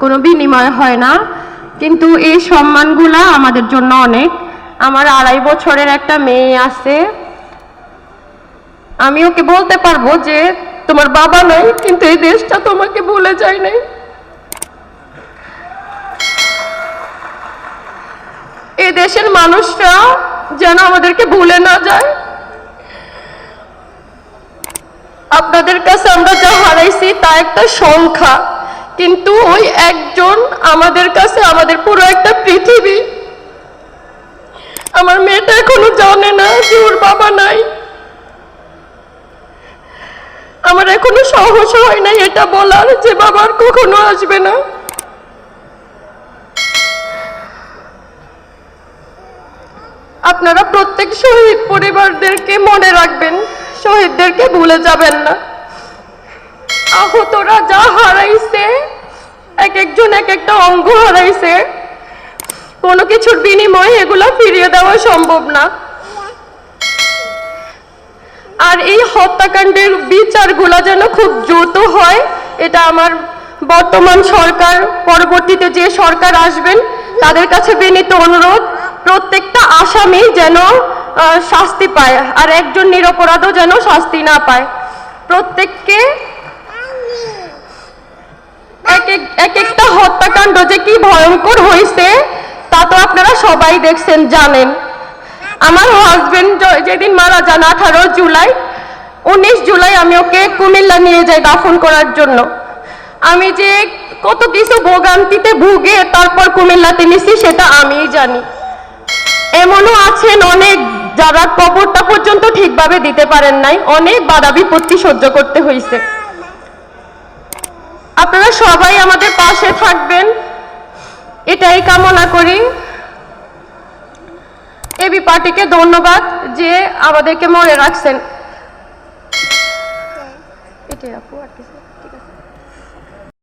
কোনো বিনিময় হয় না। কিন্তু এই সম্মানগুলা আমাদের জন্য অনেক। আমার আড়াই বছরের একটা মেয়ে আছে। আমি ওকে বলতে পারব যে, তোমার বাবা নাই, কিন্তু এই দেশটা তোমাকে ভুলে যায় নাই। এই দেশের মানুষরা যেন আমাদেরকে ভুলে না যায়। আপনাদের কাছে আমরা যা হারাইছি, তা একটা সংখ্যা। কিন্তু ওই একজন আমাদের কাছে, আমাদের পুরো একটা পৃথিবী। আমার মেয়েটা এখনও জানে না যে ওর বাবা নাই। আমার এখনও সাহস হয় নাই এটা বলার যে বাবার কখনো আসবে না। আপনারা প্রত্যেক শহীদ পরিবারদেরকে মনে রাখবেন, শহীদদেরকে ভুলে যাবেন না। আহতরা যা হারাইছে এক একজন এক একটা অঙ্গ হারাইছে। কোনো কিছুর বিনিময়ে এগুলো ফিরিয়ে দেওয়া সম্ভব না। আর এই হত্যাকাণ্ডের বিচারগুলো যেন খুব দ্রুত হয়, এটা আমার বর্তমান সরকার, পরবর্তীতে যে সরকার আসবেন, তাদের কাছে বিনীত অনুরোধ, প্রত্যেকটা আসামি যেন শাস্তি পায়, আর একজন নিরপরাধও যেন শাস্তি না পায়। প্রত্যেককে এক এক- এক একটা হত্যাকাণ্ড যে কি ভয়ঙ্কর হয়েছে, তা তো আপনারা সবাই দেখছেন, জানেন। আমার হাজবেন্ড যেদিন মারা যান, আঠারো জুলাই, উনিশ জুলাই আমি ওকে কুমিল্লা নিয়ে যাই দাফন করার জন্য। আমি যে কত কিছু ভোগান্তিতে ভুগে তারপর কুমিল্লাতে নিছি, সেটা আমিই জানি। এমনও আছেন অনেক যারা কবরটা পর্যন্ত ঠিকভাবে দিতে পারেন নাই, অনেক বাধা বিপত্তি সহ্য করতে হয়েছে আপনারা সবাই আমাদের পাশে থাকবেন। এটাই কামনা করি। এবি পার্টিকে ধন্যবাদ যে আমাদেরকে মনে রাখছেন। এটাই। আপু আর কিছু? ঠিক আছে।